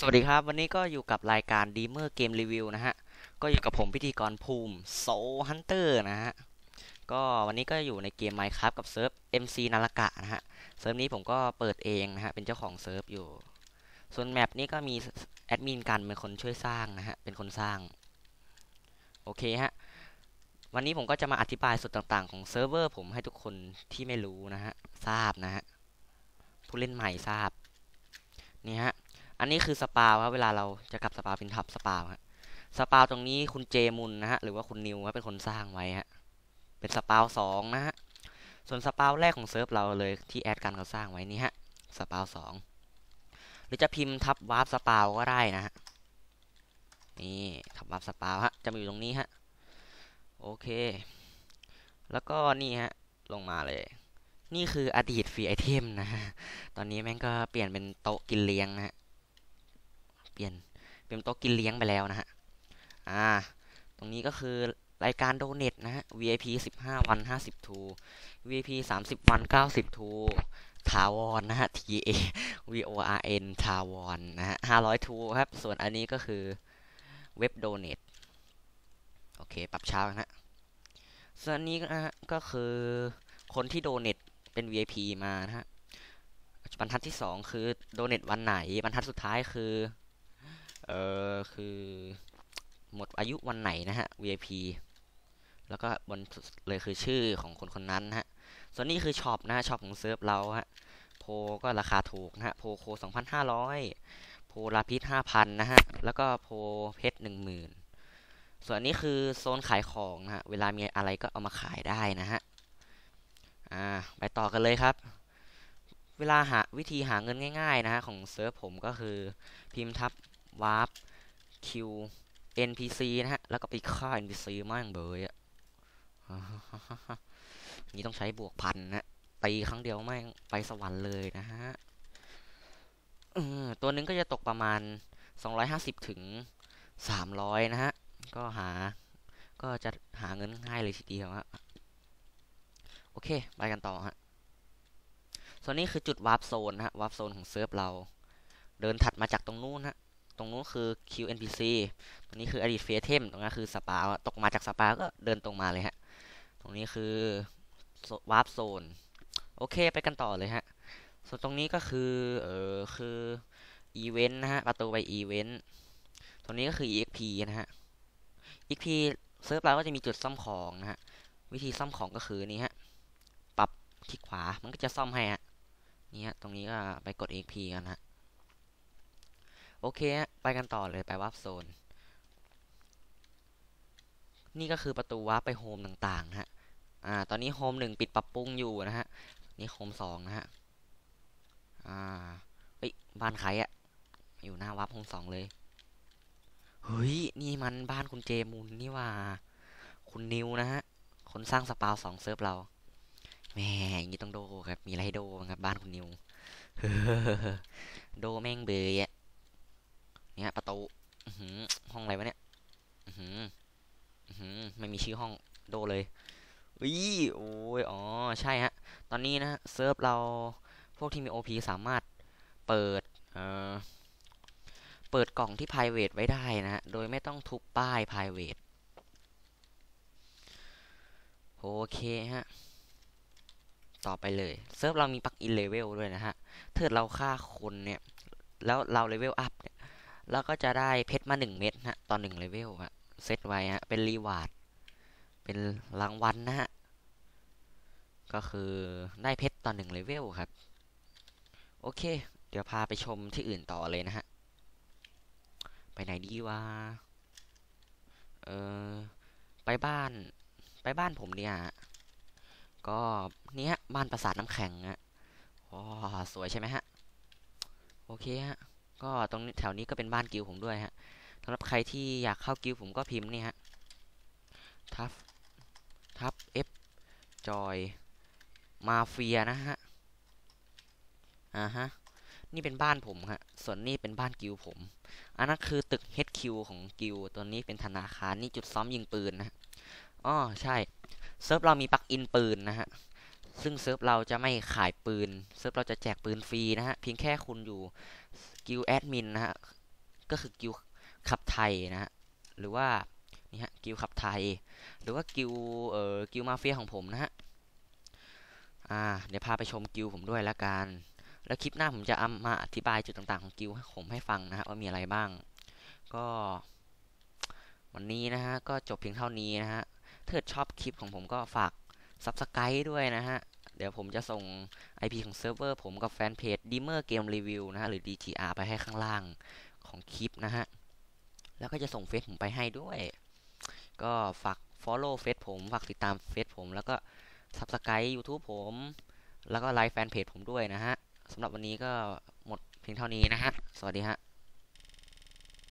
สวัสดีครับ วันนี้ก็อยู่กับรายการ Dreamer Game Review นะฮะ ก็อยู่กับผมพิธีกรภูมิ Soul Hunter นะฮะ ก็วันนี้ก็อยู่ในเกม Minecraft กับเซิร์ฟ MC นารกะนะฮะ เซิร์ฟนี้ผมก็เปิดเองนะฮะ เป็นเจ้าของเซิร์ฟอยู่ ส่วนแมปนี้ก็มีแอดมินกันเป็นคนช่วยสร้างนะฮะ เป็นคนสร้าง โอเคฮะ วันนี้ผมก็จะมาอธิบายส่วนต่างๆ ของเซิร์ฟเวอร์ผมให้ทุกคนที่ไม่รู้นะฮะทราบนะฮะ ผู้เล่นใหม่ทราบ นี่ฮะ อันนี้คือสปาวครับเวลาเราจะกลับสปาวเป็นทับสปาวฮะสปาวตรงนี้คุณเจมุนนะฮะหรือว่าคุณนิวเป็นคนสร้างไว้ฮะเป็นสปาวสองนะฮะส่วนสปาวแรกของเซิร์ฟเราเลยที่แอดกันเขาสร้างไว้นี่ฮะสปาวสองหรือจะพิมพ์ทับวาร์ปสปาวก็ได้นะฮะนี่ทับวาร์ปสปาวฮะจะมาอยู่ตรงนี้ฮะโอเค แล้วก็นี่ฮะลงมาเลย นี่คืออดีตฟรีไอเทมนะฮะตอนนี้แม่งก็เปลี่ยนเป็นโต๊ะกินเลี้ยงนะฮะ เปลี่ยนเป็นโต๊ะกินเลี้ยงไปแล้วนะฮะ อ่า ตรงนี้ก็คือรายการโดเน็ตนะฮะ VIP 15 วัน 50 ทู VIP 30 วัน 90 ทูทาวอนนะฮะ TA VORN ทาวอนนะฮะ 500 ทูครับ ส่วนอันนี้ก็คือเว็บโดเน็ตโอเค ปรับเช้านะฮะ ส่วนอันนี้นะฮะ ก็คือคนที่โดเน็ตเป็น VIP มานะฮะ บรรทัดที่ 2 คือโดเน็ตวันไหน บรรทัดสุดท้ายคือ เออคือ หมดอายุวันไหนนะฮะ VIP แล้วก็บนเลยคือชื่อของคนคนนั้นนะฮะ ส่วนนี้คือช็อปนะช็อปของเซิร์ฟเราฮะ โพก็ราคาถูกนะฮะ โพโค2,500โพลาพิษ5,000นะฮะ แล้วก็โพเพชร10,000ส่วนนี้คือโซนขายของนะฮะ เวลามีอะไรก็เอามาขายได้นะฮะ อ่า ไปต่อกันเลยครับ เวลาหาวิธีหาเงินง่าย ๆ นะฮะของเซิร์ฟผมก็คือพิมพ์ทับ warp q npc นะฮะ แล้วก็ไปฆ่า npc มั่งเบยอะนี่ต้องใช้บวกพันนะตีครั้งเดียวไม่ไปสวรรค์เลยนะฮะตัวนึงก็จะตกประมาณ 250 ถึง 300 นะฮะ ก็หา ก็จะหาเงินง่ายเลยทีเดียวฮะ โอเค ไปกันต่อฮะ ส่วนนี้คือจุดวาร์ปโซนนะฮะ วาร์ปโซนของเซิร์ฟเรา เดินถัดมาจากตรงนู้นฮะ ตรงนู้นคือ QNPC ตรงนี้คืออดีตเฟียเทมตรงนั้นคือสปาตกมาจากสปาก็เดินตรงมาเลยฮะ ตรงนี้คือวาร์ปโซนโอเคไปกันต่อเลยฮะ ส่วนตรงนี้ก็คือ เออคืออีเวนต์นะฮะ ประตูไปอีเวนต์ตรงนี้ก็คือ EXP นะฮะ EXP เซิร์ฟเราก็จะมีจุดซ่อมของนะฮะ วิธีซ่อมของก็คือนี่ฮะ ปรับคลิกขวา มันก็จะซ่อมให้ฮะ นี่ฮะ ตรงนี้ก็ไปกด EXP กันฮะ โอเค ไปกันต่อเลยไปวาร์ปโซน นี่ก็คือประตูวาร์ปไปโฮมต่างๆฮะ อ่า ตอนนี้โฮมหนึ่งปิดปรับปรุงอยู่นะฮะ นี่โฮมสองนะฮะ อ่า เฮ้ย บ้านใครอะอยู่หน้าวาร์ปโฮมสองเลย เฮ้ย นี่มันบ้านคุณเจมุนนี่ว่า คุณนิวนะฮะ คนสร้างสปาวสองเซิร์ฟเรา แม่อย่างนี้ต้องโดครับ มีไรให้โดครับบ้านคุณนิว โดแม่งเบยอะ เนี่ยประตูห้องอะไรวะเนี่ยไม่มีชื่อห้องโดเลยอุ้ยโอ้ยอ๋อใช่ฮะ ตอนนี้นะเซิร์ฟเราพวกที่มี OP สามารถเปิดเอ่อเปิดกล่องที่ private ไว้ได้นะฮะ โดยไม่ต้องทุบป้าย private โอเคฮะ ต่อไปเลย เซิร์ฟเรามีปลั๊กอินเลเวลด้วยนะฮะถ้าเราฆ่าคนเนี่ย แล้วเราเลเวลอัพเนี่ย แล้วก็จะได้เพชรมาหนึ่งเม็ดฮะตอนหนึ่งเลเวลฮะเซตไว้ฮะเป็นรีวาร์ดเป็นรางวัลนะฮะก็คือได้เพชรตอนหนึ่งเลเวลครับ โอเค เดี๋ยวพาไปชมที่อื่นต่อเลยนะฮะ ไปไหนดีวะเออไปบ้าน ไปบ้านผมเนี่ยก็เนี้ยบ้านปราสาทน้ำแข็งอะอ๋อสวยใช่ไหมฮะ โอเคฮะ ก็ตรงแถวนี้ก็เป็นบ้านกิลผมด้วยฮะสำหรับใครที่อยากเข้ากิลผมก็พิมพ์นี่ฮะทับทับเอฟจอยมาเฟียนะฮะอ่าฮะนี่เป็นบ้านผมฮะส่วนนี้เป็นบ้านกิลผม อันนั้นคือตึก HQ ของกิลตัวนี้เป็นธนาคารนี่จุดซ้อมยิงปืนนะอ๋อใช่เซิร์ฟเรามีปลั๊กอินปืนนะฮะ ซึ่งเซิร์ฟเราจะไม่ขายปืน เซิร์ฟเราจะแจกปืนฟรีนะฮะ เพียงแค่คุณอยู่กิลแอดมินนะฮะ ก็คือกิลขับไทยนะฮะ หรือว่านี่ฮะกิลขับไทย หรือว่ากิลเอ่อกิลมาเฟียของผมนะฮะ อ่า เดี๋ยวพาไปชมกิลผมด้วยละกัน แล้วคลิปหน้าผมจะเอามาอธิบายจุดต่างๆของกิลผมให้ฟังนะฮะว่ามีอะไรบ้าง ก็ วันนี้นะฮะก็จบเพียงเท่านี้นะฮะถ้าเกิดชอบคลิปของผมก็ฝาก Subscribe ด้วยนะฮะ เดี๋ยวผมจะส่ง IP ของเซิร์ฟเวอร์ผมกับแฟนเพจ Dimmer Game Review นะฮะ หรือ DGR ไปให้ข้างล่างของคลิปนะฮะ แล้วก็จะส่งเฟซผมไปให้ด้วย ก็ฝาก Follow เฟซผม ฝากติดตามเฟซผม แล้วก็ Subscribe YouTube ผม แล้วก็ไลค์แฟนเพจผมด้วยนะฮะสำหรับวันนี้ก็หมดเพียงเท่านี้นะฮะ สวัสดีฮะ